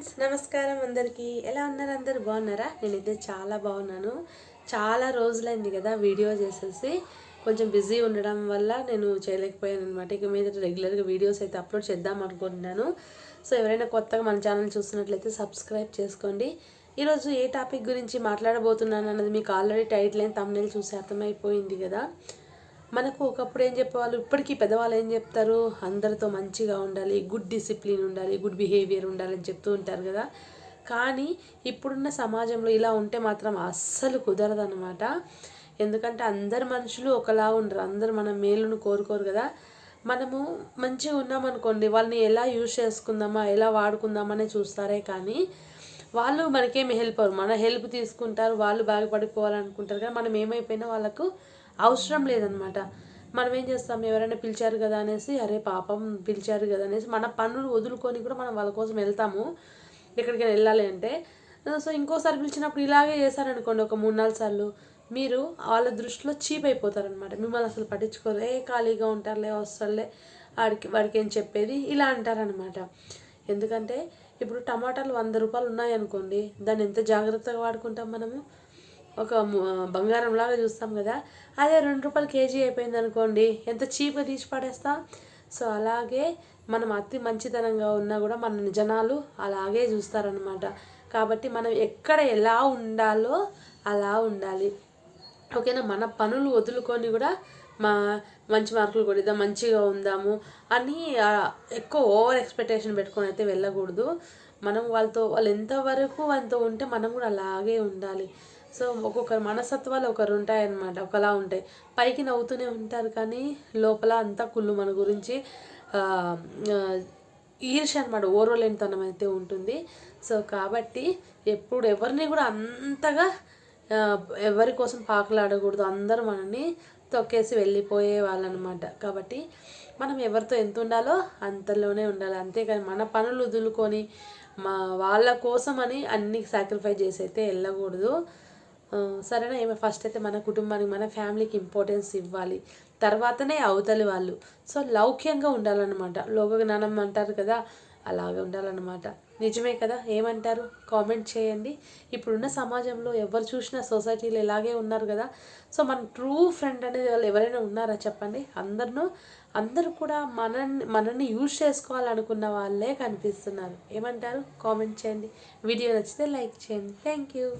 Friends నమస్కారం అందరికీ. ఎలా ఉన్నారు అందరు? బాగున్నారా? నేనైతే చాలా బాగున్నాను. చాలా రోజులైంది కదా వీడియో చేసేసి. కొంచెం బిజీ ఉండడం వల్ల నేను చేయలేకపోయాను అనమాట ఇక మీద రెగ్యులర్గా వీడియోస్ అయితే అప్లోడ్ చేద్దాం అనుకుంటున్నాను. సో ఎవరైనా కొత్తగా మన ఛానల్ చూస్తున్నట్లయితే సబ్స్క్రైబ్ చేసుకోండి. ఈరోజు ఏ టాపిక్ గురించి మాట్లాడబోతున్నాను అన్నది మీకు ఆల్రెడీ టైటిల్ అయిన తమ్నేల్ చూసి అర్థమైపోయింది కదా. మనకు ఒకప్పుడు ఏం చెప్పేవాళ్ళు? ఇప్పటికీ పెద్దవాళ్ళు ఏం చెప్తారు? అందరితో మంచిగా ఉండాలి గుడ్ డిసిప్లిన్ ఉండాలి గుడ్ బిహేవియర్ ఉండాలని చెప్తూ ఉంటారు కదా. కానీ ఇప్పుడున్న సమాజంలో ఇలా ఉంటే మాత్రం అస్సలు కుదరదనమాట ఎందుకంటే అందరు మనుషులు ఒకలా ఉండరు. అందరు మన మేలును కోరుకోరు కదా. మనము మంచిగా ఉన్నామనుకోండి వాళ్ళని ఎలా యూజ్ చేసుకుందామా ఎలా వాడుకుందామనే చూస్తారే కానీ వాళ్ళు మనకేమి హెల్ప్ అవ్వరు. మన హెల్ప్ తీసుకుంటారు వాళ్ళు బాగుపడిపోవాలనుకుంటారు. కానీ మనం ఏమైపోయినా వాళ్ళకు అవసరం లేదనమాట మనం ఏం చేస్తాం? ఎవరైనా పిలిచారు కదా అనేసి అరే పాపం పిలిచారు కదా అనేసి మన పనులు వదులుకొని కూడా మనం వాళ్ళ కోసం వెళ్తాము. ఎక్కడికైనా వెళ్ళాలి అంటే. సో ఇంకోసారి పిలిచినప్పుడు ఇలాగే చేశారనుకోండి ఒక మూడు నాలుగు సార్లు మీరు వాళ్ళ దృష్టిలో చీప్ అయిపోతారనమాట మిమ్మల్ని అసలు పట్టించుకోరు. ఏ ఖాళీగా ఉంటారులే వస్తారులే వాడికి వాడికి ఏం చెప్పేది? ఇలా అంటారనమాట ఎందుకంటే ఇప్పుడు టమాటాలు వంద రూపాయలు ఉన్నాయనుకోండి దాన్ని ఎంత జాగ్రత్తగా వాడుకుంటాం మనము? ఒక బంగారంలాగా బంగారం లాగా చూస్తాం కదా అదే రెండు రూపాయలు కేజీ అయిపోయింది అనుకోండి ఎంత చీప్గా తీసి పడేస్తాం? సో అలాగే మనం అతి మంచితనంగా ఉన్నా కూడా మన జనాలు అలాగే చూస్తారనమాట కాబట్టి మనం ఎక్కడ ఎలా ఉండాలో అలా ఉండాలి. ఓకేనా? మన పనులు వదులుకొని కూడా మా మంచి మార్కులు కొడిద్దాం మంచిగా ఉందాము అని ఎక్కువ ఓవర్ ఎక్స్పెక్టేషన్ పెట్టుకొని అయితే వెళ్ళకూడదు. మనం వాళ్ళతో వాళ్ళు ఎంతవరకు వాళ్ళతో ఉంటే మనం కూడా అలాగే ఉండాలి. సో ఒక్కొక్కరు మనస్తత్వాలు ఒకరు ఉంటాయన్నమాట ఒకలా ఉంటాయి. పైకి నవ్వుతూనే ఉంటారు కానీ లోపల అంతా కుళ్ళు మన గురించి ఈర్ష అనమాట ఓర్వలేనితనం అయితే ఉంటుంది. సో కాబట్టి ఎప్పుడు ఎవరిని కూడా అంతగా ఎవరి కోసం పాకలాడకూడదు. అందరూ మనల్ని తొక్కేసి వెళ్ళిపోయే వాళ్ళనమాట కాబట్టి మనం ఎవరితో ఎంత ఉండాలో అంతలోనే ఉండాలి. అంతేకాని మన పనులు వదులుకొని మా వాళ్ళ కోసం అని అన్ని సాక్రిఫైస్ చేసి అయితే వెళ్ళకూడదు. సరేనా ఏమో ఫస్ట్ అయితే మన కుటుంబానికి మన ఫ్యామిలీకి ఇంపార్టెన్స్ ఇవ్వాలి. తర్వాతనే అవతలి వాళ్ళు. సో లౌక్యంగా ఉండాలన్నమాట. లోక జ్ఞానం అంటారు కదా అలాగే ఉండాలన్నమాట. నిజమే కదా? ఏమంటారు? కామెంట్ చేయండి. ఇప్పుడున్న సమాజంలో ఎవరు చూసినా సొసైటీలు ఇలాగే ఉన్నారు కదా. సో మన ట్రూ ఫ్రెండ్ అనేది వాళ్ళు ఎవరైనా ఉన్నారా చెప్పండి? అందరినూ అందరూ కూడా మనల్ని మనల్ని యూజ్ చేసుకోవాలనుకున్న వాళ్ళే కనిపిస్తున్నారు. ఏమంటారు? కామెంట్ చేయండి. వీడియో నచ్చితే లైక్ చేయండి. Thank you